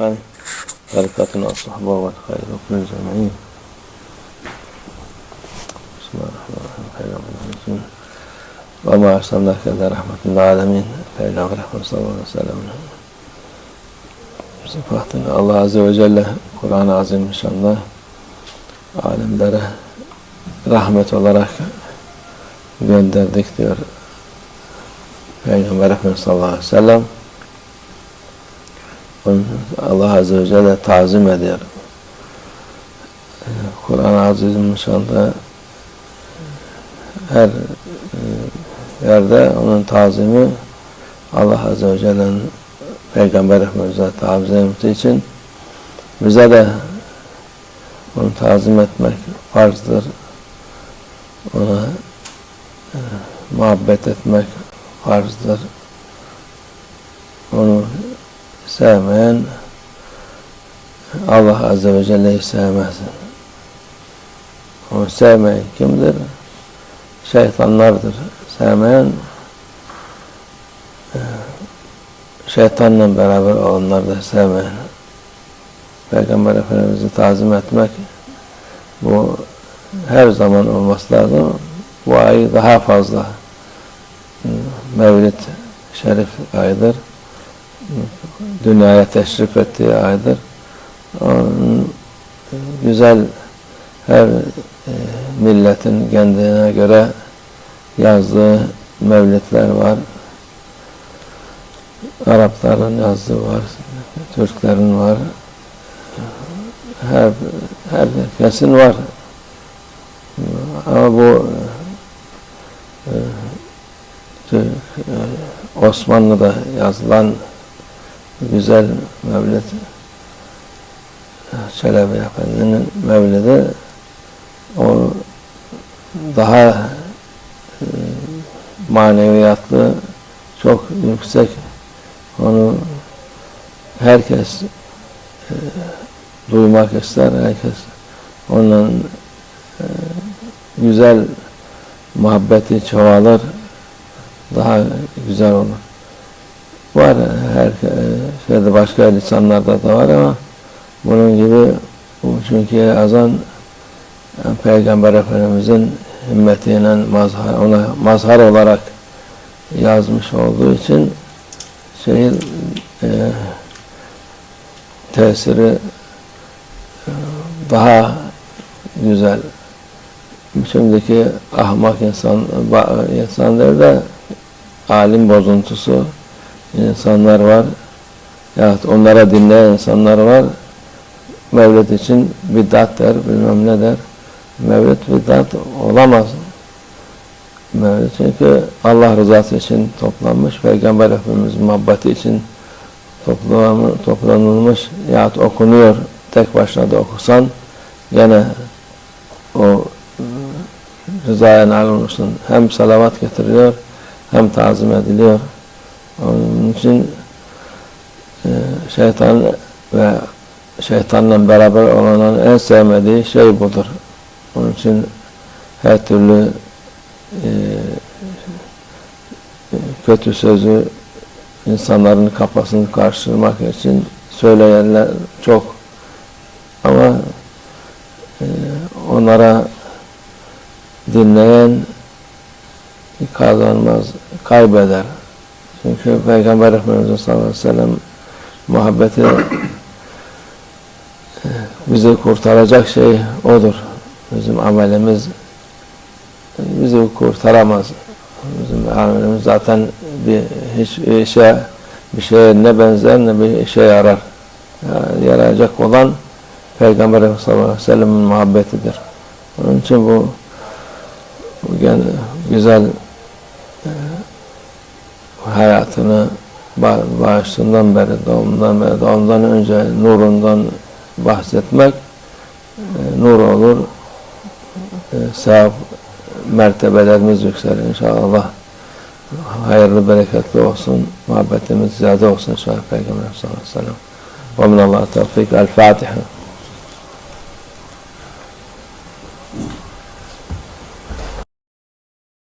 الرحمن بركاتنا الصحبة والخير وكل جميعين بسم الله الرحمن الرحيم خير الرحمن وما أرسلناك إلا رحمة للعالمين فإلى رحمة صلى الله عليه وسلم Sıfatını Allah Azze ve Celle Kur'an-ı Azimüşşan'da alemlere rahmet olarak gönderdik diyor Peygamber Efendimiz sallallahu aleyhi ve sellem. Allah Azze ve Celle tazim ediyor. Kur'an-ı Azimüşşan'da her yerde onun tazimi Allah Azze ve Celle'nin Peygamber Efendimiz'e tazim için bize de onu tazim etmek farzdır. Ona e, muhabbet etmek farzdır. Onu sevmeyen Allah Azze ve Celle'yi sevmez. Onu sevmeyen kimdir? Şeytanlardır. Sevmeyen e, şeytanla beraber olanlar da sevmeyen. Peygamber Efendimiz'i tazim etmek bu her zaman olması lazım. Bu ay daha fazla Mevlid Şerif aydır. Dünyaya teşrif ettiği aydır. Onun güzel her milletin kendine göre yazdığı mevlidler var. Arapların yazdığı var, Türklerin var, her, herkesin var. Ama bu e, Osmanlı'da yazılan güzel mevlid Çelebi Efendi'nin mevlidi o daha e, maneviyatlı çok yüksek. Onu herkes e, duymak ister herkes onun e, güzel muhabbeti çoğalır daha güzel olur var her şeyde başka lisanlarda da var ama bunun gibi çünkü azan Peygamber Efendimizin himmetiyle mazhar, ona mazhar olarak yazmış olduğu için şeyin e, tesiri e, daha güzel. Şimdiki ahmak insan insanlar da alim bozuntusu insanlar var. Yahut onlara dinleyen insanlar var. Mevlid için bid'at der, bilmem ne der. Mevlid bid'at olamaz. Mevlid çünkü Allah rızası için toplanmış, Peygamber Efendimiz muhabbeti için toplanılmış yahut okunuyor tek başına da okusan gene o rızaya nail olmuşsun. Hem salavat getiriyor hem tazim ediliyor. Onun için e, şeytan ve şeytanla beraber olanın en sevmediği şey budur. Onun için her türlü e, kötü sözü insanların kafasını karşılamak için söyleyenler çok ama e, onlara dinleyen kazanmaz, kaybeder. Çünkü Peygamber Efendimiz sallallahu aleyhi ve sellem muhabbeti e, bizi kurtaracak şey odur. Bizim amelimiz bizi kurtaramaz. Bizim amelimiz zaten bir hiç işe bir şeye ne benzer ne bir işe yarar. Yani yarayacak olan Peygamber Efendimiz sallallahu aleyhi ve sellem'in muhabbetidir. Onun için bu, bu güzel e, hayatını bağışından beri, doğumdan beri, doğumdan önce nurundan bahsetmek e, nur olur. E, sevap mertebelerimiz yükselir inşallah. Hayırlı, bereketli olsun. Muhabbetimiz ziyade olsun inşallah Peygamber sallallahu aleyhi ve sellem. Ve minallah tevfik. El Fatiha.